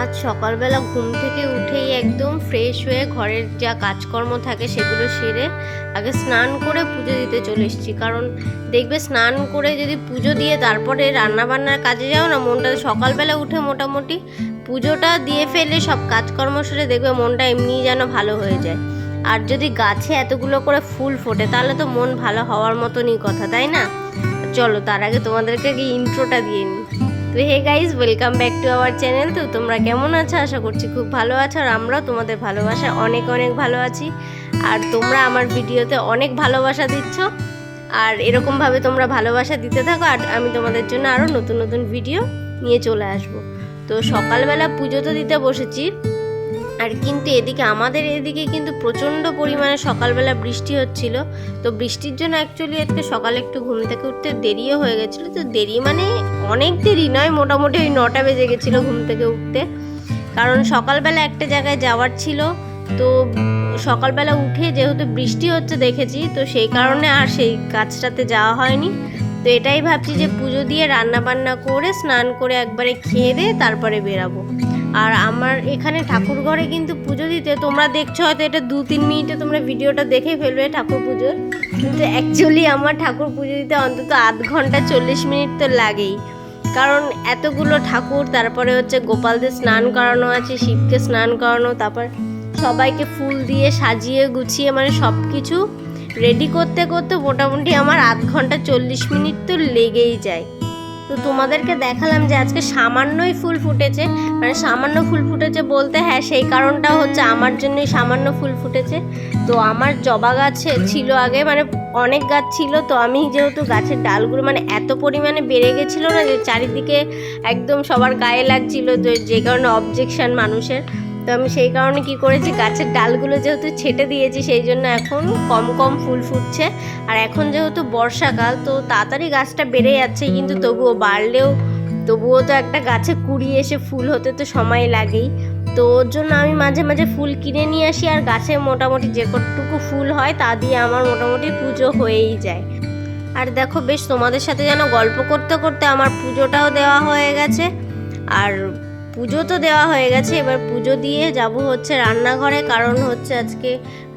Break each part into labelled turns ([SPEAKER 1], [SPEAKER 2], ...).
[SPEAKER 1] আজ সকালবেলা ঘুম থেকে উঠেই একদম ফ্রেশ হয়ে ঘরের যা কাজকর্ম থাকে সেগুলো সেরে আগে স্নান করে পুজো দিতে চলে এসেছি। কারণ দেখবে স্নান করে যদি পুজো দিয়ে তারপরে রান্না বান্নার কাজে যাও না, মনটা সকালবেলা উঠে মোটামুটি পুজোটা দিয়ে ফেলে সব কাজকর্ম সেরে দেখবে মনটা এমনিই যেন ভালো হয়ে যায়। আর যদি গাছে এতগুলো করে ফুল ফোটে, তাহলে তো মন ভালো হওয়ার মতনই কথা, তাই না? চলো তার আগে তোমাদেরকে ইন্ট্রোটা দিয়ে নিই। তো hey guys welcome back to our channel তো তোমরা কেমন আছো? আশা করছি খুব ভালো আছো আর আমরাও তোমাদের ভালোবাসা অনেক অনেক ভালো আছি। আর তোমরা আমার ভিডিওতে অনেক ভালোবাসা দিচ্ছ। আর এরকমভাবে তোমরা ভালোবাসা দিতে থাকো আর আমি তোমাদের জন্য আরও নতুন নতুন ভিডিও নিয়ে চলে আসব। তো সকালবেলা পুজো তো দিতে বসেছি আর কিন্তু এদিকে আমাদের এদিকে কিন্তু প্রচণ্ড পরিমাণে সকালবেলা বৃষ্টি হচ্ছিল। তো বৃষ্টির জন্য অ্যাকচুয়ালি আজকে সকালে একটু ঘুম থেকে উঠতে দেরিও হয়ে গেছিল। তো দেরি মানে অনেক দেরি নয়, মোটামুটি ওই নটা বেজে গেছিল ঘুম থেকে উঠতে। কারণ সকালবেলা একটা জায়গায় যাওয়ার ছিল। তো সকালবেলা উঠে যেহেতু বৃষ্টি হচ্ছে দেখেছি, তো সেই কারণে আর সেই কাজটাতে যাওয়া হয়নি। তো এটাই ভাবছি যে পুজো দিয়ে রান্না বান্না করে স্নান করে একবারে খেয়ে দিয়ে তারপরে বেরাবো। আর আমার এখানে ঠাকুর ঘরে কিন্তু পুজো দিতে, তোমরা দেখছ হয়তো এটা দু তিন মিনিটে তোমরা ভিডিওটা দেখে ফেলবে ঠাকুর পুজোর। কিন্তু অ্যাকচুয়ালি আমার ঠাকুর পুজো দিতে অন্তত আধ ঘণ্টা চল্লিশ মিনিট তো লাগেই। কারণ এতগুলো ঠাকুর, তারপরে হচ্ছে গোপালদের স্নান করানো আছে, শিবকে স্নান করানো, তারপর সবাইকে ফুল দিয়ে সাজিয়ে গুছিয়ে মানে সব কিছু রেডি করতে করতে মোটামুটি আমার আধ ঘণ্টা চল্লিশ মিনিট তো লেগেই যায়। তো তোমাদেরকে দেখালাম যে আজকে সামান্যই ফুল ফুটেছে। মানে সামান্য ফুল ফুটেছে বলতে হ্যাঁ সেই কারণটা হচ্ছে আমার জন্যই সামান্য ফুল ফুটেছে। তো আমার জবা গাছে ছিল আগে মানে অনেক গাছ ছিল, তো আমি যেহেতু গাছের ডালগুলো মানে এত পরিমাণে বেড়ে গেছিল না যে চারিদিকে একদম সবার গায়ে লাগছিল যে কারণে অবজেকশন মানুষের। তো আমি সেই কারণে কি করেছি, গাছের ডালগুলো যেহেতু ছেটে দিয়েছি, সেই জন্য এখন কম কম ফুল ফুটছে। আর এখন যেহেতু বর্ষাকাল, তো তাড়াতাড়ি গাছটা বেড়ে যাচ্ছে, কিন্তু তবুও বাড়লেও তবুও তো একটা গাছে কুড়ি এসে ফুল হতে তো সময় লাগেই। তো ওর জন্য আমি মাঝে মাঝে ফুল কিনে নিয়ে আসি, আর গাছে মোটামুটি যে কতটুকু ফুল হয়, তা দিয়ে আমার মোটামুটি পুজো হয়েই যায়। আর দেখো বেশ তোমাদের সাথে যেন গল্প করতে করতে আমার পুজোটাও দেওয়া হয়ে গেছে। আর পুজো তো দেওয়া হয়ে গেছে, এবার পুজো দিয়ে যাব হচ্ছে রান্নাঘরে, কারণ হচ্ছে আজকে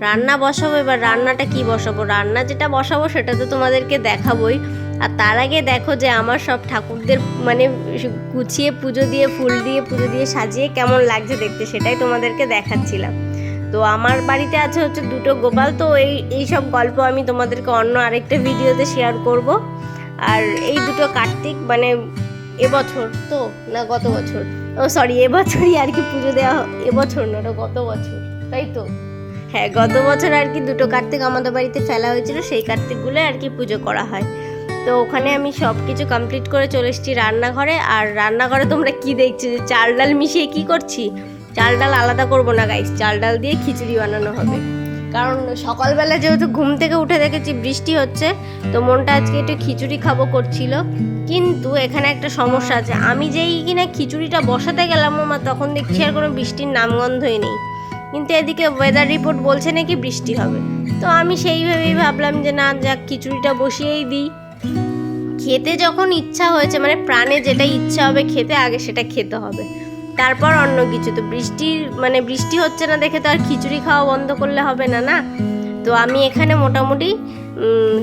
[SPEAKER 1] রান্না বসাবো, এবার রান্নাটা কি বসাবো? রান্না যেটা বসাবো সেটা তো তোমাদেরকে দেখাবোই। আর তার আগে দেখো যে আমার সব ঠাকুরদের মানে গুছিয়ে পুজো দিয়ে, ফুল দিয়ে, পুজো দিয়ে সাজিয়ে কেমন লাগছে দেখতে, সেটাই তোমাদেরকে দেখাচ্ছিলাম। তো আমার বাড়িতে আছে হচ্ছে দুটো গোপাল, তো এই এই সব গল্প আমি তোমাদেরকে অন্য আরেকটা ভিডিওতে শেয়ার করব। আর এই দুটো কার্তিক মানে এবছর তো না গত বছর? ও সরি এবছরই আর কি পুজো দেওয়া এবছর না ওটা গত বছর, তাই তো? হ্যাঁ গত বছর আর কি দুটো কার্তিক আমাদের বাড়িতে ফেলা হয়েছিল, সেই কার্তিকগুলো আর কি পুজো করা হয়। তো ওখানে আমি সব কিছু কমপ্লিট করে চলে এসেছি রান্নাঘরে, আর রান্নাঘরে তোমরা কি দেখছ যে চাল ডাল মিশিয়ে কি করছি? চাল ডাল আলাদা করব না গাইস চাল ডাল দিয়ে খিচুড়ি বানানো হবে। কারণ সকালবেলা যেহেতু ঘুম থেকে উঠে দেখেছি বৃষ্টি হচ্ছে তো মনটা আজকে একটু খিচুড়ি খাব করছিল। কিন্তু এখানে একটা সমস্যা আছে। আমি যেই কিনা খিচুড়িটা বসাতে গেলাম আমার তখন দেখছি আর কোনো বৃষ্টির নামগন্ধই নেই। কিন্তু এদিকে ওয়েদার রিপোর্ট বলছে নাকি বৃষ্টি হবে। তো আমি সেইভাবেই ভাবলাম যে না যাক খিচুড়িটা বসিয়েই দিই। খেতে যখন ইচ্ছা হয়েছে মানে প্রাণে যেটা ইচ্ছা হবে খেতে আগে সেটা খেতে হবে। তারপর অন্য কিছু তো বৃষ্টির মানে বৃষ্টি হচ্ছে না দেখে তো আর খিচুড়ি খাওয়া বন্ধ করলে হবে না না? তো আমি এখানে মোটামুটি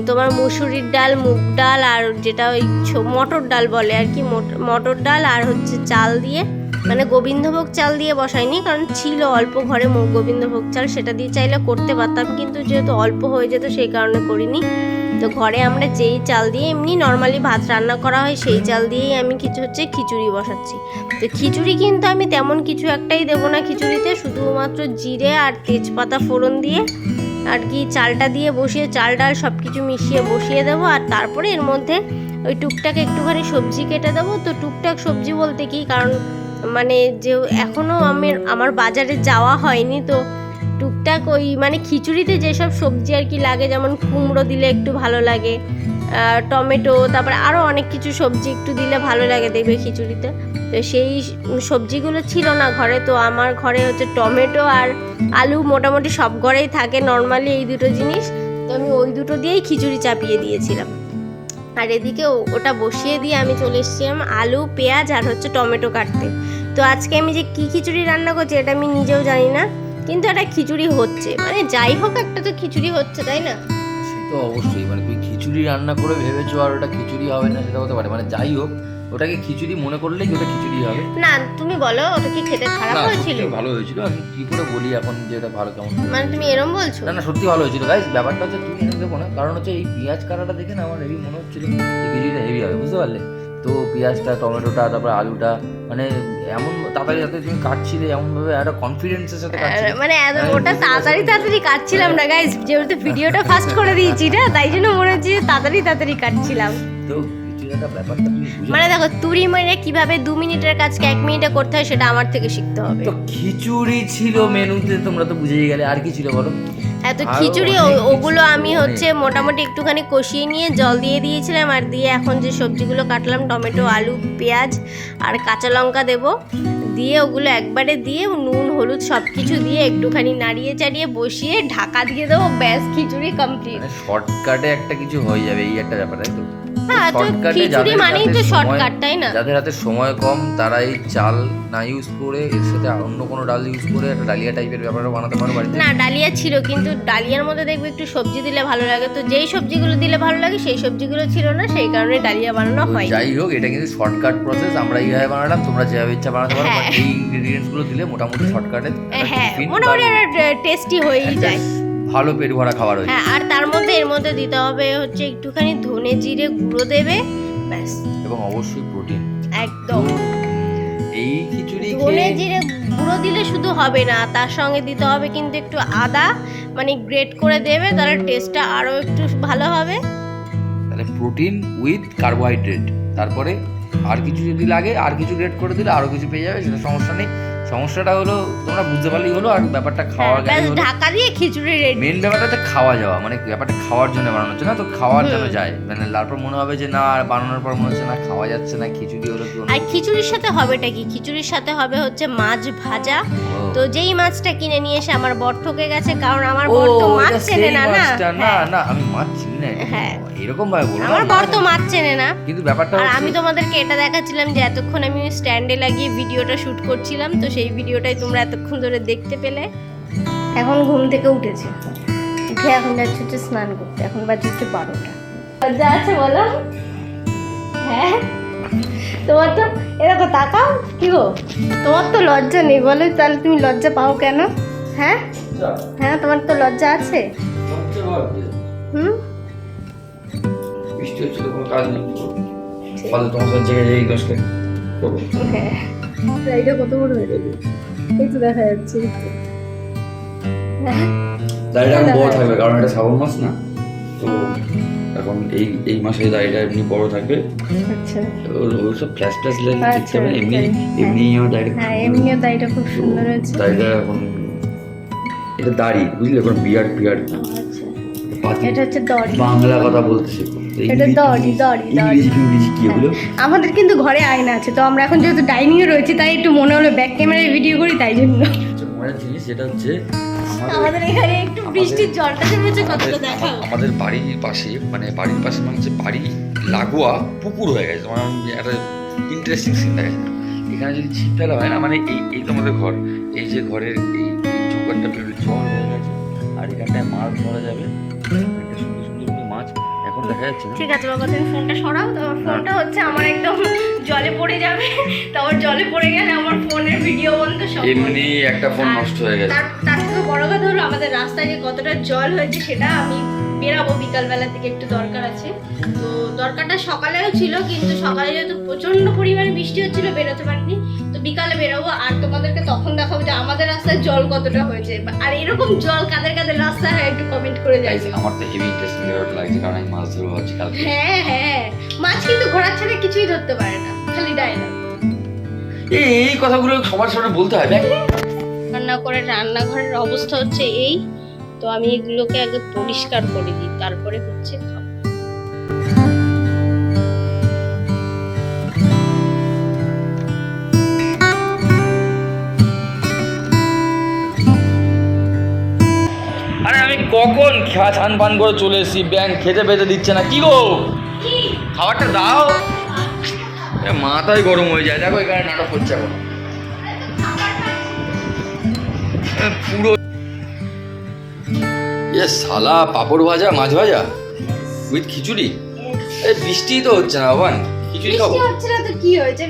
[SPEAKER 1] তোমার মুসুরির ডাল, মুগ ডাল আর যেটা ওই মটর ডাল বলে আর কি, মট- মটর ডাল আর হচ্ছে চাল দিয়ে মানে গোবিন্দভোগ চাল দিয়ে বসাইনি, কারণ ছিল অল্প ঘরে গোবিন্দভোগ চাল, সেটা দিয়ে চাইলে করতে পারতাম, কিন্তু যেহেতু অল্প হয়ে যেত সেই কারণে করিনি। তো ঘরে আমরা যেই চাল দিয়ে এমনি নর্মালি ভাত রান্না করা হয়, সেই চাল দিয়েই আমি কিছু হচ্ছে খিচুড়ি বসাচ্ছি। তো খিচুড়ি কিন্তু আমি তেমন কিছু একটাই দেবো না খিচুড়িতে, শুধুমাত্র জিরে আর তেজপাতা ফোড়ন দিয়ে আর কি চালটা দিয়ে বসিয়ে, চাল ডাল সব কিছু মিশিয়ে বসিয়ে দেবো আর তারপরে এর মধ্যে ওই টুকটাক একটুখানি সবজি কেটে দেবো। তো টুকটাক সবজি বলতে কি? কারণ মানে যে এখনও আমি আমার বাজারে যাওয়া হয়নি, তো টুকটাক ওই মানে খিচুড়িতে যেসব সবজি আর কি লাগে, যেমন কুমড়ো দিলে একটু ভালো লাগে টমেটো, তারপরে আরও অনেক কিছু সবজি একটু দিলে ভালো লাগে দেখবে খিচুড়িতে। তো সেই সবজিগুলো ছিল না ঘরে, তো আমার ঘরে হচ্ছে টমেটো আর আলু মোটামুটি সব ঘরেই থাকে নর্মালি এই দুটো জিনিস। তো আমি ওই দুটো দিয়েই খিচুড়ি চাপিয়ে দিয়েছিলাম। আর এদিকে ওটা বসিয়ে দিয়ে আমি চলে এসেছিলাম আলু, পেঁয়াজ আর হচ্ছে টমেটো কাটতে। তো আজকে আমি যে কি খিচুড়ি রান্না করছি এটা আমি নিজেও জানি না। কিন্তু একটা খিচুড়ি হচ্ছে। মানে যাই হোক একটা তো খিচুড়ি হচ্ছে তাই না?
[SPEAKER 2] সে তো অবশ্যই মানে তুই খিচুড়ি রান্না করে ভেবেছো আর ওটা খিচুড়ি হবে না সেটা হতে পারে। মানে যাই হোক ওটাকে খিচুড়ি মনে করলেই ওটা খিচুড়ি হবে?
[SPEAKER 1] না তুমি বলো ওটা কি খেতে খারাপ হয়েছিল?
[SPEAKER 2] ভালো হয়েছিল আমি কি করে বলি এখন যে এটা ভালো কেমন
[SPEAKER 1] মানে তুমি এরম বলছো?
[SPEAKER 2] না না সত্যি ভালো হয়েছিল। গাইস ব্যাপারটা হচ্ছে তুমি এনে দেবো না কারণ হচ্ছে এই পেঁয়াজ কাটাটা দেখে না আমার হেভি মনে হচ্ছিল খিচুড়িটা হেভি হবে বুঝতে পারলে? তো পেঁয়াজটা টমেটোটা তারপর আলুটা মানে এমন তাড়াতাড়ি তাড়াতাড়ি তুমি কাটছিলে এমনভাবে একটা কনফিডেন্সের সাথে
[SPEAKER 1] মানে এত- ওটা তাড়াতাড়ি তাড়াতাড়ি কাটছিলাম না গাইস যেহেতু ভিডিওটা ফাস্ট করে দিয়েছি না তাই জন্য মনে হচ্ছে তাড়াতাড়ি তাড়াতাড়ি কাটছিলাম।
[SPEAKER 2] তো
[SPEAKER 1] মানে দেখো তুরি মেরে কীভাবে দু মিনিটের কাজকে এক মিনিটে করতে হয় সেটা আমার থেকে শিখতে হবে।
[SPEAKER 2] তো খিচুড়ি ছিল মেনুতে তোমরা তো বুঝেই গেলে আর কি ছিল বলো?
[SPEAKER 1] এত খিচুড়ি ওগুলো আমি হচ্ছে মোটামুটি একটুখানি কষিয়ে নিয়ে জল দিয়ে দিয়েছিলাম আর দিয়ে এখন যে সবজিগুলো কাটলাম টমেটো আলু পেঁয়াজ আর কাঁচা লঙ্কা দেবো। দিয়ে ওগুলো একবারে দিয়ে নুন হলুদ সব কিছু দিয়ে একটুখানি নাড়িয়ে চাড়িয়ে বসিয়ে ঢাকা দিয়ে দেবো। ব্যাস খিচুড়ি কমপ্লিট
[SPEAKER 2] মানে শর্টকাটে একটা কিছু হয়ে যাবে এই একটা ব্যাপার তাই তো?
[SPEAKER 1] হ্যাঁ
[SPEAKER 2] যাদের
[SPEAKER 1] মানেই তো
[SPEAKER 2] সময়-
[SPEAKER 1] শর্টকাট তাই না?
[SPEAKER 2] যাদের হাতে সময় কম তারা এই চাল না ইউজ করে এর সাথে অন্য কোনো ডাল ইউজ করে একটা ডালিয়া টাইপের ব্যাপারও বানাতে পারো বাড়িতে।
[SPEAKER 1] না ডালিয়া ছিল কিন্তু ডালিয়ার মধ্যে দেখবে একটু সবজি দিলে ভালো লাগে। তো যেই সবজিগুলো দিলে ভালো লাগে সেই সবজিগুলো ছিল না সেই কারণে ডালিয়া বানানো হয়
[SPEAKER 2] যাই হোক এটা কিন্তু শর্টকাট প্রসেস আমরা এইভাবে বানালাম তোমরা যেভাবে ইচ্ছা বানাতে পারো
[SPEAKER 1] হ্যাঁ।
[SPEAKER 2] এই ইনগ্রেডিয়েন্টসগুলো দিলে মোটামুটি শর্টকাটে
[SPEAKER 1] হ্যাঁ মোটামুটি টেস্টি হয়েই যায়।
[SPEAKER 2] ভালো পেট ভরা খাবার হয়ে।
[SPEAKER 1] হ্যাঁ আর তার মধ্যে এর মধ্যে দিতে হবে হচ্ছে একটুখানি ধনে জিরে গুঁড়ো দেবে ব্যাস।
[SPEAKER 2] এবং অবশ্যই প্রোটিন।
[SPEAKER 1] একদম।
[SPEAKER 2] এই খিচুড়ি
[SPEAKER 1] ধনে জিরে গুঁড়ো দিলে শুধু হবে না তার সঙ্গে দিতে হবে কিন্তু একটু আদা মানে গ্রেট করে দেবে তাহলে টেস্টটা আরও একটু ভালো হবে।
[SPEAKER 2] তাহলে প্রোটিন উইথ কার্বোহাইড্রেট। তারপরে আর কিছু যদি লাগে আর কিছু গ্রেড করে দিলে আরও কিছু পেয়ে যাবে সেটা সমস্যা নেই। সমস্যাটা হলো তোমরা বুঝতে পারলেই হলো আর ব্যাপারটা খাওয়া
[SPEAKER 1] হ্যাঁ,
[SPEAKER 2] গেলে
[SPEAKER 1] ঢাকা দিয়ে খিচুড়ি রেডি
[SPEAKER 2] মেন ব্যাপারটা হচ্ছে খাওয়া যাওয়া মানে ব্যাপারটা খাওয়ার জন্য বানানো হচ্ছে না তো খাওয়ার জন্য যায়। মানে তারপর মনে হবে যে না আর বানানোর পর মনে হচ্ছে না খাওয়া যাচ্ছে না খিচুড়ি হলো কি
[SPEAKER 1] আর খিচুড়ির সাথে হবেটা কি? খিচুড়ির সাথে হবে হচ্ছে মাছ ভাজা। তো যেই মাছটা কিনে নিয়ে এসে আমার বর ঠকে গেছে কারণ আমার বর তো মাছ চেনে না না?
[SPEAKER 2] না
[SPEAKER 1] হ্যাঁ।
[SPEAKER 2] না আমি মাছ চিনি না
[SPEAKER 1] হ্যাঁ।
[SPEAKER 2] এরকম ভাবে বলো।
[SPEAKER 1] আমার বর তো মাছ চেনে না।
[SPEAKER 2] কিন্তু ব্যাপারটা
[SPEAKER 1] আর আমি তোমাদেরকে এটা দেখাচ্ছিলাম যে এতক্ষণ আমি স্ট্যান্ডে লাগিয়ে ভিডিওটা শুট করছিলাম তো সেই ভিডিওটাই তোমরা এতক্ষণ ধরে দেখতে পেলে। এখন ঘুম থেকে উঠেছে। উঠে এখন যাচ্ছে হচ্ছে স্নান করতে। এখন বাজে হচ্ছে বারোটা। লজ্জা আছে বলো? হ্যাঁ। তোমার তো এরকম তাকাও। কি গো? তোমার তো লজ্জা নেই বলো। তাহলে তুমি লজ্জা পাও কেন? হ্যাঁ? হ্যাঁ তোমার তো লজ্জা আছে। হুম?
[SPEAKER 2] বৃষ্টি হচ্ছে কোনো কাজ নেই। ফলে তোমার সাথে জেগে জেগে কাজটা
[SPEAKER 1] হ্যাঁ এইটা কত বড় হয়ে যাবে এই তো দেখা যাচ্ছে। এই তো।
[SPEAKER 3] দাড়িটা এখন বড় থাকবে কারণ এটা শ্রাবণ মাস না। তো এখন এই এই মাসে দাড়িটা এমনি বড় থাকবে।
[SPEAKER 1] আচ্ছা।
[SPEAKER 3] ওসব ফ্ল্যাশ ফ্ল্যাশ লেগে
[SPEAKER 1] আচ্ছা,
[SPEAKER 3] এমনি। এমনি আমার দাড়িটা
[SPEAKER 1] হ্যাঁ এমনিও দাড়িটা খুব সুন্দর হয়েছে।
[SPEAKER 3] দাড়িটা এখন এটা দাড়ি বুঝলে? বিয়ার্ড বিয়ার্ড না
[SPEAKER 1] আচ্ছা। এটা হচ্ছে দড়ি।
[SPEAKER 3] বাংলা কথা বলতে শেখো।
[SPEAKER 1] এটা দড়ি, দড়ি, দড়ি।
[SPEAKER 3] ইংরেজি ইংরেজি কি এগুলো
[SPEAKER 1] আমাদের কিন্তু ঘরে আয়না আছে তো আমরা এখন যেহেতু ডাইনিং এ রয়েছি তাই একটু মনে হলো ব্যাক ক্যামেরায় ভিডিও করি তাই জন্য।
[SPEAKER 3] আচ্ছা, মজার জিনিস যেটা হচ্ছে
[SPEAKER 1] আমাদের এখানে একটু বৃষ্টির জলটা জমেছে কতটা দেখাও
[SPEAKER 3] আমাদের বাড়ির পাশে মানে বাড়ির পাশে মানে হচ্ছে বাড়ি লাগোয়া পুকুর হয়ে গেছে। তোমার একটা ইন্টারেস্টিং সিন দেখা যায় এখানে যদি ছিপ ফেলা হয় না মানে এই এই তো আমাদের ঘর। এই যে ঘরের আর এখানটায় মাছ ধরা যাবে। সুন্দর সুন্দর কিন্তু মাছ এখন দেখা যাচ্ছে
[SPEAKER 1] ঠিক আছে বাবা তুমি ফোনটা সরাও তোমার ফোনটা হচ্ছে আমার একদম জলে পড়ে যাবে। তারপর জলে পড়ে গেলে আমার ফোনের ভিডিও বন্ধ সব
[SPEAKER 3] এমনি একটা ফোন নষ্ট হয়ে গেছে।
[SPEAKER 1] তার থেকে বড় কথা হলো আমাদের রাস্তায় যে কতটা জল হয়েছে সেটা আমি বেরাবো বিকালবেলা থেকে একটু দরকার আছে। তো দরকারটা সকালেও ছিল কিন্তু সকালে যেহেতু প্রচণ্ড পরিমাণে বৃষ্টি হচ্ছিল বেরোতে পারিনি। বিকালে বেরোবো আর তোমাদেরকে তখন দেখাবো যে আমাদের রাস্তায় জল কতটা হয়েছে। আর এরকম জল কাদের কাদের রাস্তায় হয় একটু কমেন্ট করে
[SPEAKER 3] Guys,
[SPEAKER 1] যাই
[SPEAKER 3] আমার তো হেভি ইন্টারেস্টিং ব্যাপারটা লাগছে কারণ আমি মাছ ধরবো
[SPEAKER 1] হ্যাঁ হ্যাঁ। মাছ কিন্তু ঘোড়ার ছেড়ে কিছুই ধরতে পারে না খালি ডায়লগ
[SPEAKER 3] না এই কথাগুলো সবার সামনে বলতে হয় দেখ।
[SPEAKER 1] রান্না করে রান্নাঘরের অবস্থা হচ্ছে এই। তো আমি এগুলোকে আগে পরিষ্কার করে দিই তারপরে হচ্ছে
[SPEAKER 3] কখন খান পান করে চলে এসেছি? ব্যাংক খেতে পেতে দিচ্ছে না। কি গো? খাবারটা দাও। মাথায় গরম হয়ে যায়। দেখো এখানে নাটক হচ্ছে এখন।
[SPEAKER 2] পুরো এ সালা পাপড় ভাজা মাছ ভাজা? উইথ খিচুড়ি? এই বৃষ্টি তো হচ্ছে না ভাই খিচুড়ি খাব?
[SPEAKER 1] হচ্ছে না তো কি হয়েছে?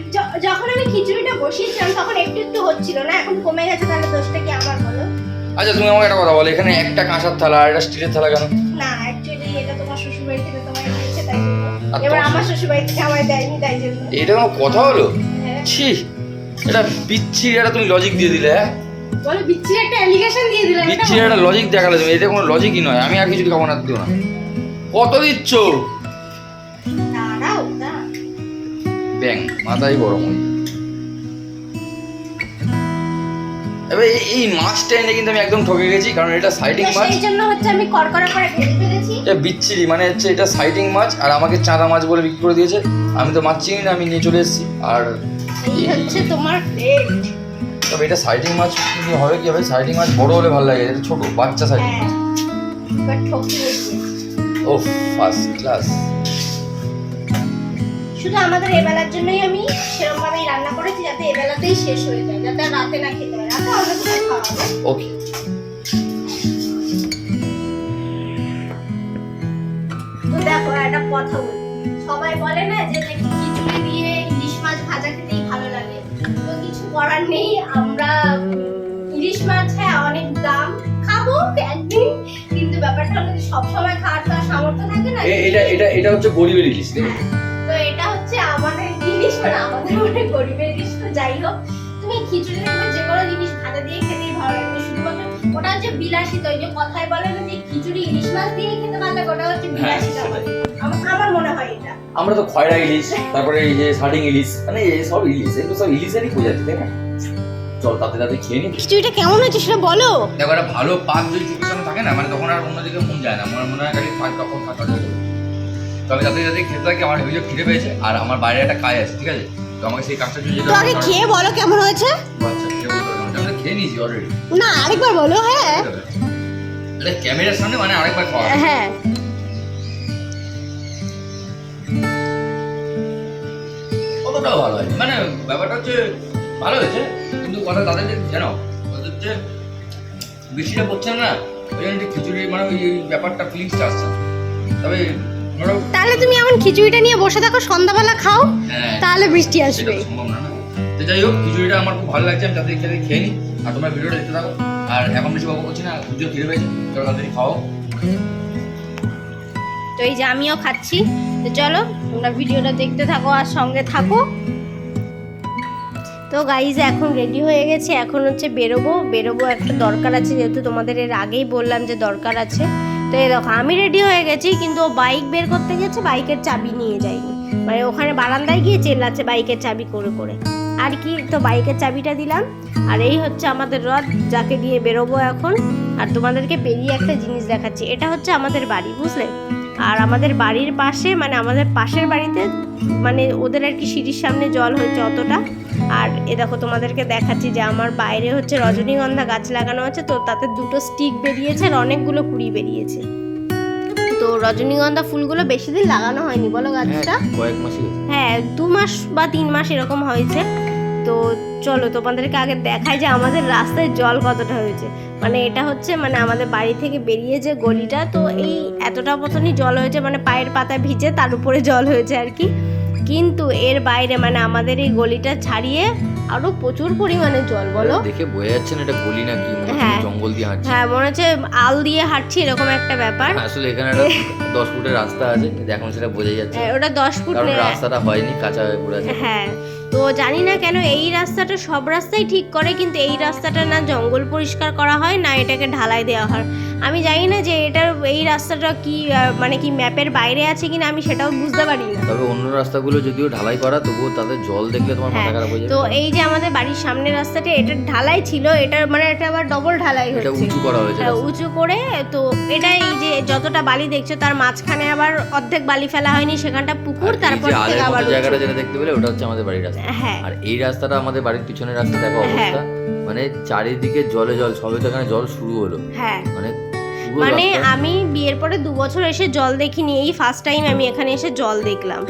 [SPEAKER 1] যখন আমি খিচুড়িটা বসিয়েছিলাম তখন একটু একটু হচ্ছিল না? এখন কমে গেছে তাহলে দোষটা কি আমার?
[SPEAKER 2] আচ্ছা তুমি আমাকে একটা কথা বলো এখানে একটা কাঁসার থালা আর একটা স্টিলের থালা কেন?
[SPEAKER 1] না অ্যাকচুয়ালি এটা তোমার শ্বশুর বাড়ি থেকে তোমায় দিয়েছে তাই জন্য। এবার আমার শ্বশুর বাড়ি থেকে আমায় দেয়নি তাই জন্য।
[SPEAKER 2] এটা কোনো কথা হলো?
[SPEAKER 1] হ্যাঁ।
[SPEAKER 2] ছি এটা বিচ্ছিরি একটা তুমি লজিক দিয়ে দিলে হ্যাঁ?
[SPEAKER 1] বলো বিচ্ছির একটা অ্যালিগেশন দিয়ে দিলাম এটা
[SPEAKER 2] বিচ্ছিরি একটা লজিক দেখালে তুমি এটা কোনো লজিকই নয় আমি আর কিছু খাব না দিও না। কত দিচ্ছ?
[SPEAKER 1] দাঁড়াও না
[SPEAKER 2] ব্যাং মাথায় গরম হয়ে এবার এই- মাছটা এনে কিন্তু আমি একদম ঠকে গেছি কারণ এটা সাইডিং মাছ।
[SPEAKER 1] সেই জন্য হচ্ছে আমি করকরা করে ভেজে ফেলেছি।
[SPEAKER 2] এটা বিচ্ছিরি মানে হচ্ছে এটা সাইডিং মাছ আর আমাকে চাঁদা মাছ বলে বিক্রি করে দিয়েছে। আমি তো মাছ চিনি না আমি নিয়ে চলে এসেছি। আর
[SPEAKER 1] এই হচ্ছে তোমার প্লেট
[SPEAKER 2] তবে এটা সাইডিং মাছ কিন্তু হবে কি হবে? সাইডিং মাছ বড় হলে ভালো লাগে এটা ছোট বাচ্চা সাইডিং
[SPEAKER 1] হ্যাঁ।
[SPEAKER 2] মাছ।
[SPEAKER 1] দিয়েছি
[SPEAKER 2] ও ফার্স্ট ক্লাস
[SPEAKER 1] শুধু আমাদের এবেলার জন্যই আমি সেরকম ভাবেই রান্না করেছি যাতে এবেলাতেই শেষ হয়ে যায় যাতে রাতে না খেতে হয়। রাতে অন্য কিছু খাওয়া
[SPEAKER 2] ওকে।
[SPEAKER 1] তো দেখো একটা কথা বলি। সবাই বলে না যে নাকি খিচুড়ি দিয়ে ইলিশ মাছ ভাজা খেতেই ভালো লাগে। তো কিছু করার নেই আমরা ইলিশ মাছ হ্যাঁ অনেক দাম। খাব একদিন কিন্তু ব্যাপারটা হলো সবসময় খাওয়ার তো সামর্থ্য থাকে না।
[SPEAKER 2] এটা এটা এটা হচ্ছে গরিবের ইলিশ
[SPEAKER 1] আমাদের মানে গরিবের তো যাই হোক। তুমি খিচুড়ি দেখবে যে কোনো জিনিস ভাজা দিয়ে খেতেই ভালো লাগবে শুধুমাত্র ওটা হচ্ছে বিলাসিতা। ওই যে কথায় বলে না যে খিচুড়ি ইলিশ মাছ দিয়ে খেতে ভালো লাগে ওটা হচ্ছে বিলাসিতা
[SPEAKER 2] সেটাই।
[SPEAKER 1] বলে। আমার মনে হয় এটা।
[SPEAKER 2] আমরা তো খয়রা ইলিশ তারপরে এই যে ইলিশ মানে এই সব ইলিশ এগুলো সব ইলিশেরই প্রজাতি তাই না? চল তাতে তাতে খেয়ে নি
[SPEAKER 1] খিচুড়িটা কেমন হয়েছে সেটা বলো।
[SPEAKER 2] দেখো একটা ভালো পাক যদি চোখের সামনে থাকে না মানে তখন আর অন্যদিকে মন যায় না। আমার মনে হয় খালি পাক তখন খাতা তবে যাতে যাতে খেতে থাকে আমার হেভি খিদে পেয়েছে আর আমার বাইরে একটা কাজ আছে ঠিক আছে? তো আমাকে সেই কাজটা যদি
[SPEAKER 1] তো আগে খেয়ে বলো কেমন হয়েছে?
[SPEAKER 2] আচ্ছা খেয়ে নিয়েছি অলরেডি
[SPEAKER 1] না আরেকবার বলো হ্যাঁ।
[SPEAKER 2] এটা ক্যামেরার সামনে মানে আরেকবার খাওয়া
[SPEAKER 1] হ্যাঁ।
[SPEAKER 2] অতটাও ভালো হয়নি মানে ব্যাপারটা হচ্ছে ভালো হয়েছে কিন্তু কথা তাদের যে জানো হচ্ছে বৃষ্টিটা পড়ছে না ওই জন্য খিচুড়ি মানে ওই ব্যাপারটা ফিলিংসটা আসছে তবে
[SPEAKER 1] তাহলে তুমি এমন খিচুড়িটা নিয়ে বসে থাকো সন্ধ্যাবেলা খাও
[SPEAKER 2] হ্যাঁ
[SPEAKER 1] তাহলে বৃষ্টি আসবে
[SPEAKER 2] তো সম্ভব না না। তো যাই হোক খিচুড়িটা আমার খুব ভালো লাগছে আমি তাদের খেতে খেয়ে নিই। আর তোমরা ভিডিওটা দেখতে থাকো। আর এখন বেশি বাবু করছি না পুজো ফিরে পেয়েছে চলো তাড়াতাড়ি খাও।
[SPEAKER 1] তো এই যে আমিও খাচ্ছি। তো চলো তোমরা ভিডিওটা দেখতে থাকো আর সঙ্গে থাকো। তো গাইজ এখন রেডি হয়ে গেছে এখন হচ্ছে বেরোবো। বেরোবো একটা দরকার আছে যেহেতু তোমাদের এর আগেই বললাম যে দরকার আছে। তো এই দেখো, আমি রেডি হয়ে গেছি, কিন্তু ও বাইক বের করতে গেছে বাইকের চাবি নিয়ে যায়নি। মানে ওখানে বারান্দায় গিয়ে চেল্লাচ্ছে বাইকের চাবি করে করে। আর কি, তো বাইকের চাবিটা দিলাম। আর এই হচ্ছে আমাদের রথ, যাকে দিয়ে বেরোবো এখন। আর তোমাদেরকে বেরিয়ে একটা জিনিস দেখাচ্ছি, এটা হচ্ছে আমাদের বাড়ি, বুঝলে? আর আমাদের বাড়ির পাশে মানে আমাদের পাশের বাড়িতে মানে ওদের আর কি সিঁড়ির সামনে জল হয়েছে অতটা। আর এ দেখো তোমাদেরকে দেখাচ্ছি যে আমার বাইরে হচ্ছে রজনীগন্ধা গাছ লাগানো আছে তো তাতে দুটো স্টিক বেরিয়েছে আর অনেকগুলো কুড়ি বেরিয়েছে। তো রজনীগন্ধা ফুলগুলো বেশি দিন লাগানো হয়নি বলো গাছটা?
[SPEAKER 4] কয়েক
[SPEAKER 1] হ্যাঁ দু মাস বা তিন মাস এরকম হয়েছে। তো চলো তোমাদেরকে আগে দেখাই যে আমাদের রাস্তায় জল কতটা হয়েছে। মানে এটা হচ্ছে মানে আমাদের বাড়ি থেকে বেরিয়ে যে গলিটা তো এই এতটা মতনই জল হয়েছে মানে পায়ের পাতা ভিজে তার উপরে জল হয়েছে আর কি। কিন্তু এর বাইরে মানে আমাদের এই গলিটা ছাড়িয়ে আরও প্রচুর পরিমাণে জল বলো?
[SPEAKER 4] দেখে বোঝা যাচ্ছে না এটা গলি না কি
[SPEAKER 1] হ্যাঁ।
[SPEAKER 4] জঙ্গল দিয়ে হাঁটছে।
[SPEAKER 1] হ্যাঁ মনে হচ্ছে আল দিয়ে হাঁটছি এরকম একটা ব্যাপার।
[SPEAKER 4] আসলে এখানে একটা দশ ফুটের রাস্তা আছে কিন্তু এখন সেটা বোঝা যাচ্ছে
[SPEAKER 1] হ্যাঁ, ওটা দশ ফুট
[SPEAKER 4] কারণ রাস্তাটা হয়নি কাঁচা হয়ে পড়ে আছে।
[SPEAKER 1] হ্যাঁ তো জানি না কেন এই রাস্তাটা সব রাস্তাই ঠিক করে কিন্তু এই রাস্তাটা না জঙ্গল পরিষ্কার করা হয় না এটাকে ঢালাই দেওয়া হয়। আমি জানি না যে এটার এই রাস্তাটা কি মানে কি ম্যাপের বাইরে আছে কিনা আমি সেটাও বুঝতে পারি না।
[SPEAKER 4] তবে অন্য রাস্তাগুলো যদিও ঢালাই করা তবুও তাদের জল দেখলে তোমার মাথা
[SPEAKER 1] হ্যাঁ,
[SPEAKER 4] খারাপ হয়ে
[SPEAKER 1] তো এই যে আমাদের বাড়ির সামনের রাস্তাটা এটা ঢালাই ছিল এটা মানে এটা আবার ডবল ঢালাই হচ্ছে।
[SPEAKER 4] উঁচু করা হয়েছে
[SPEAKER 1] হ্যাঁ, উঁচু করে তো এটা এই যে যতটা বালি দেখছ তার মাঝখানে আবার অর্ধেক বালি ফেলা হয়নি সেখানটা পুকুর তারপর থেকে আবার
[SPEAKER 4] জায়গাটা যেটা দেখতে পেলে ওটা হচ্ছে আমাদের বাড়ির রাস্তা।
[SPEAKER 1] হ্যাঁ।
[SPEAKER 4] আর এই রাস্তাটা আমাদের বাড়ির পিছনের রাস্তা দেখো
[SPEAKER 1] হ্যাঁ।
[SPEAKER 4] অবস্থা। মানে চারিদিকে জলে জল সবে তো এখানে জল শুরু হলো।
[SPEAKER 1] হ্যাঁ।
[SPEAKER 4] মানে
[SPEAKER 1] মানে আমি বিয়ের পরে দু বছর এসে জল দেখিনি এই ফার্স্ট টাইম আমি এখানে এসে জল দেখলাম।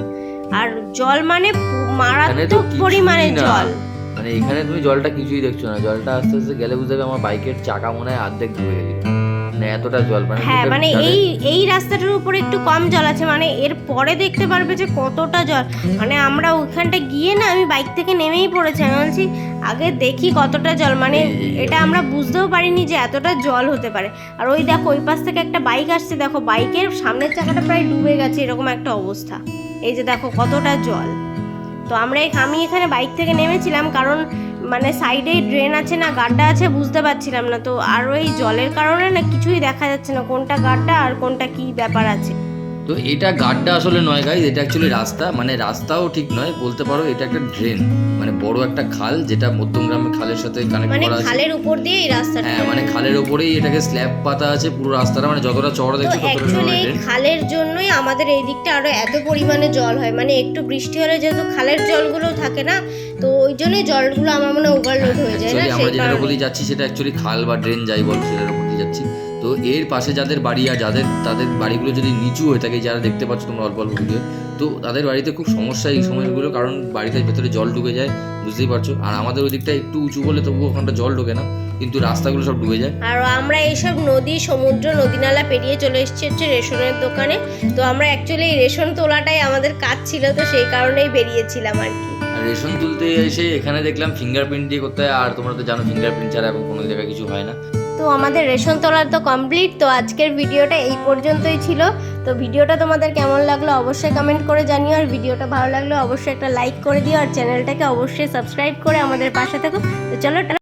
[SPEAKER 1] আর জল মানে মারাত্মক পরিমাণে জল।
[SPEAKER 2] মানে এখানে তুমি জলটা কিছুই দেখছ না। জলটা আস্তে আস্তে গেলে বুঝতে হবে আমার বাইকের চাকা মনে হয় অর্ধেক ডুবে গেছে মানে এতটা জল মানে
[SPEAKER 1] হ্যাঁ মানে এই এই রাস্তাটার উপরে একটু কম জল আছে মানে এর পরে দেখতে পারবে যে কতটা জল। মানে আমরা ওইখানটা গিয়ে না আমি বাইক থেকে নেমেই পড়েছি আমি বলছি আগে দেখি কতটা জল। মানে এটা আমরা বুঝতেও পারিনি যে এতটা জল হতে পারে। আর ওই দেখো ওই পাশ থেকে একটা বাইক আসছে দেখো বাইকের সামনের চাকাটা প্রায় ডুবে গেছে এরকম একটা অবস্থা। এই যে দেখো কতটা জল। তো আমরা আমি এখানে বাইক থেকে নেমেছিলাম কারণ মানে সাইডে ড্রেন আছে না গাড্ডা আছে, বুঝতে পারছিলাম না। তো আর ওই জলের কারণে না কিছুই দেখা যাচ্ছে না, কোনটা গাড্ডা আর কোনটা কি ব্যাপার আছে।
[SPEAKER 2] তো এটা গাড্ডা আসলে নয় গাইজ এটা অ্যাকচুয়ালি রাস্তা। মানে রাস্তাও ঠিক নয় বলতে পারো এটা একটা ড্রেন মানে বড় একটা খাল যেটা মধ্যমগ্রামে খালের সাথে কানেক্ট করা আছে।
[SPEAKER 1] খালের উপর দিয়ে এই রাস্তাটা
[SPEAKER 2] হ্যাঁ মানে খালের ওপরেই এটাকে স্ল্যাব পাতা আছে পুরো রাস্তাটা। মানে যতটা চড়া
[SPEAKER 1] তো
[SPEAKER 2] দেখছ ততটা
[SPEAKER 1] খালের জন্যই আমাদের এই দিকটা আরও এত পরিমাণে জল হয়। মানে একটু বৃষ্টি হলে যেহেতু খালের জলগুলো থাকে না তো ওই জন্যই জলগুলো আমার মনে ওভারলোড হয়ে যায় না
[SPEAKER 2] আমরা
[SPEAKER 1] কারণে।
[SPEAKER 2] দিয়ে যাচ্ছি সেটা অ্যাকচুয়ালি খাল বা ড্রেন যাই বল সেটার উপর দিয়ে যাচ্ছি। তো এর পাশে যাদের বাড়ি আর যাদের তাদের বাড়িগুলো যদি নিচু হয়ে থাকে যারা দেখতে পাচ্ছ তোমরা অল্প অল্প ভিডিও তো তাদের বাড়িতে খুব সমস্যা এই সময়গুলো কারণ বাড়িতে ভেতরে জল ঢুকে যায় বুঝতেই পারছ। আর আমাদের ওই দিকটা একটু উঁচু বলে তবুও ওখানটা জল ঢোকে না কিন্তু রাস্তাগুলো সব ডুবে যায়।
[SPEAKER 1] আর আমরা এইসব নদী সমুদ্র নদী নালা পেরিয়ে চলে এসেছি হচ্ছে রেশনের দোকানে। তো আমরা অ্যাকচুয়ালি এই রেশন তোলাটাই আমাদের কাজ ছিল তো সেই কারণেই বেরিয়েছিলাম আর কি।
[SPEAKER 2] রেশন তুলতে এসে এখানে দেখলাম ফিঙ্গারপ্রিন্ট দিয়ে করতে হয় আর তোমরা তো জানো ফিঙ্গারপ্রিন্ট ছাড়া এখন কোনো জায়গায় কিছু হয় না।
[SPEAKER 1] তো আমাদের রেশন তোলার তো কমপ্লিট তো আজকের ভিডিওটা এই পর্যন্তই ছিল। তো ভিডিওটা তোমাদের কেমন লাগল অবশ্যই কমেন্ট করে জানিও, আর ভিডিওটা ভালো লাগলে অবশ্যই একটা লাইক করে দিও, আর চ্যানেলটাকে অবশ্যই সাবস্ক্রাইব করে আমাদের পাশে থাকো। তো চলো